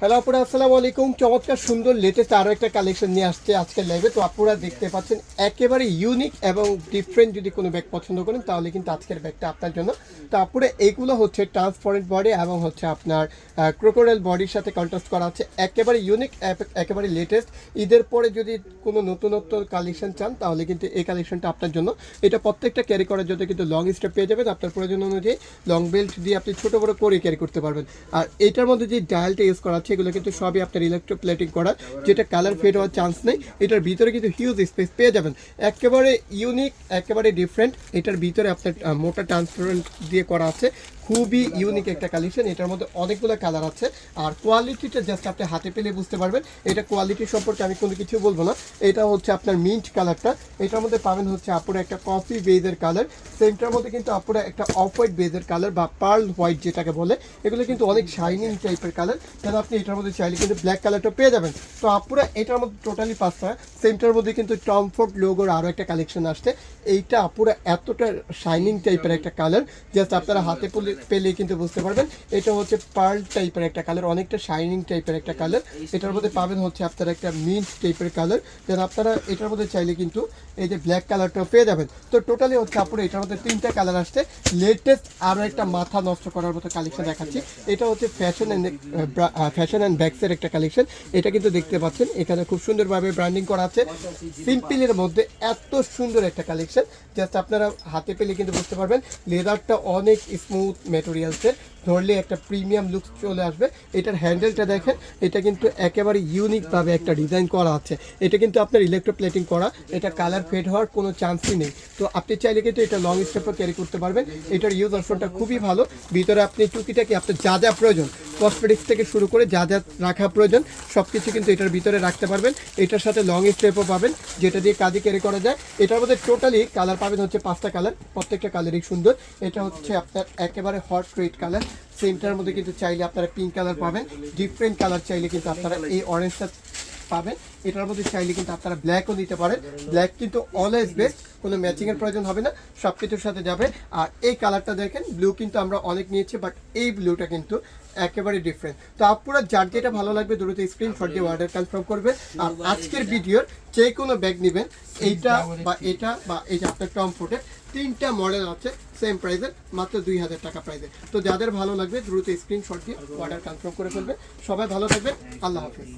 Hello আপুরা আসসালামু আলাইকুম চমৎকার, সুন্দর লেটেস্ট আরও একটা কালেকশন নিয়ে আসছে আজকের লাইভে তো আপুরা দেখতে পাচ্ছেন, একেবারে ইউনিক এবং ডিফারেন্ট যদি কোনো ব্যাগ পছন্দ করেন, তাহলে কিন্তু আজকের ব্যাগটা আপনার জন্য। তো আপুরা এইগুলো হচ্ছে ট্রান্সপারেন্ট বডি এবং হচ্ছে আপনার ক্রোকোডাইল বডির সাথে কন্ট্রাস্ট করা আছে। একেবারে ইউনিক একেবারে লেটেস্ট ঈদের পরে যদি কোনো নতুনত্ব কালেকশন চান, তাহলে কিন্তু এই কালেকশনটা আপনার জন্য। এটা প্রত্যেকটা ক্যারি করার জন্য কিন্তু লং স্টেপ পেয়ে যাবেন। আপনার প্রয়োজন অনুযায়ী লং বেল্ট দিয়ে আপনি ছোট বড়ো করে ক্যারি করতে পারবেন। আর এটার মধ্যে যে ডায়ালটা ইউজ করা আছে এগুলো কিন্তু সবই আপনার ইলেকট্রোপ্লেটিং করা, যেটা কালার ফেড হওয়ার চান্স নেই। এটার ভিতরে কিন্তু হিউজ স্পেস পেয়ে যাবেন। একেবারে ইউনিক একেবারে ডিফারেন্ট এটার ভিতরে আপনার মোটা ট্রান্সপারেন্ট দিয়ে করা আছে। খুবই ইউনিক একটা কালেকশন এটার মধ্যে অনেকগুলো কালার আছে। আর কোয়ালিটিটা জাস্ট আপনি হাতে পেলে বুঝতে পারবেন। এটা কোয়ালিটি সম্পর্কে আমি কোনো কিছু বলব না। এটা হচ্ছে আপনার মিন্ট কালারটা এটার মধ্যে পাবেন হচ্ছে আপুরা একটা কফি বেজের কালার সেমটার মধ্যে কিন্তু আপুরা একটা অফ হোয়াইট বেজের কালার বা পার্ল হোয়াইট যেটাকে বলে, এগুলো কিন্তু অনেক শাইনিং টাইপের কালার যেন আপনি এটার মধ্যে চাইলে কিন্তু ব্ল্যাক কালারটা পেয়ে যাবেন। তো আপুরা এটার মধ্যে টোটালি পাঁচটা। সেমটার মধ্যে কিন্তু টমফোর্ড লোগোর আরও একটা কালেকশন আসছে। এইটা আপুরা এতটা শাইনিং টাইপের একটা কালার জাস্ট আপনারা হাতে পেলে পেলে কিন্তু বুঝতে পারবেন। এটা হচ্ছে পার্ল টাইপের একটা কালার অনেকটা শাইনিং টাইপের একটা কালার এটার মধ্যে পাবেন হচ্ছে আপনারা একটা মিন্ট টাইপের কালার যেন আপনারা এটার মধ্যে চাইলে কিন্তু এই যে ব্ল্যাক কালারটা পেয়ে যাবেন। তো টোটালি হচ্ছে আপুরা এটার মধ্যে তিনটা কালার আসছে। লেটেস্ট আরও একটা মাথা নষ্ট করার মতো কালেকশন দেখাচ্ছি। এটা হচ্ছে ফ্যাশন অ্যান্ড ফ্যাশন অ্যান্ড ব্যাগসের একটা কালেকশন এটা কিন্তু দেখতে পাচ্ছেন, এখানে খুব সুন্দরভাবে ব্র্যান্ডিং করা আছে। সিম্পলের মধ্যে এত সুন্দর একটা কালেকশন জাস্ট আপনারা হাতে পেলে কিন্তু বুঝতে পারবেন লেদারটা অনেক স্মুথ ম্যাটেরিয়ালসের ধরলে একটা প্রিমিয়াম লুক চলে আসবে। এটার হ্যান্ডেলটা দেখেন, এটা কিন্তু একেবারে ইউনিকভাবে একটা ডিজাইন করা আছে। এটা কিন্তু আপনার ইলেকট্রোপ্লেটিং করা, এটা কালার ফেড হওয়ার কোনো চান্সই নেই। তো আপনি চাইলে কিন্তু এটা লং স্টেপও ক্যারি করতে পারবেন। এটার ইউজ অপশনটা খুবই ভালো। ভিতরে আপনি টুকিটাকি আপনার যা যা প্রয়োজন কসমেটিক্স থেকে শুরু করে যা যা রাখা প্রয়োজন সব কিছু কিন্তু এটার ভিতরে রাখতে পারবেন। এটার সাথে লং স্টেপও পাবেন, যেটা দিয়ে কাজে ক্যারি করা যায়। এটার মধ্যে টোটালি কালার পাবেন হচ্ছে পাঁচটা কালার প্রত্যেকটা কালারই সুন্দর। এটা হচ্ছে আপনার একেবারে হট রেড কালার সেমটার মধ্যে কিন্তু চাইলে আপনারা পিঙ্ক কালার পাবেন। ডিফারেন্ট কালার চাইলে কিন্তু আপনারা এই অরেঞ্জটা পাবেন। এটার মধ্যে চাইলে কিন্তু আপনারা ব্ল্যাকও দিতে পারেন। ব্ল্যাক কিন্তু অলওয়েজ বেস্ট কোনো ম্যাচিংয়ের প্রয়োজন হবে না সব কিছুর সাথে যাবে। আর এই কালারটা দেখেন ব্লু কিন্তু আমরা অনেক নিয়েছি বাট এই ব্লুটা কিন্তু একেবারে ডিফারেন্ট তো আপনারা যার যেটা ভালো লাগবে, দ্রুত স্ক্রিনশট দিয়ে অর্ডার কনফার্ম করবে আর আজকের ভিডিওর যে কোনো ব্যাগ নেবেন, এইটা বা এটা বা এই যে আপনার টম তিনটা মডেল আছে সেম প্রাইসের মাত্র দুই হাজার টাকা প্রাইসে তো যাদের ভালো লাগবে, দ্রুত স্ক্রিনশট দিয়ে অর্ডার কনফার্ম করে ফেলবে। সবাই ভালো থাকবে আল্লাহ হাফিজ।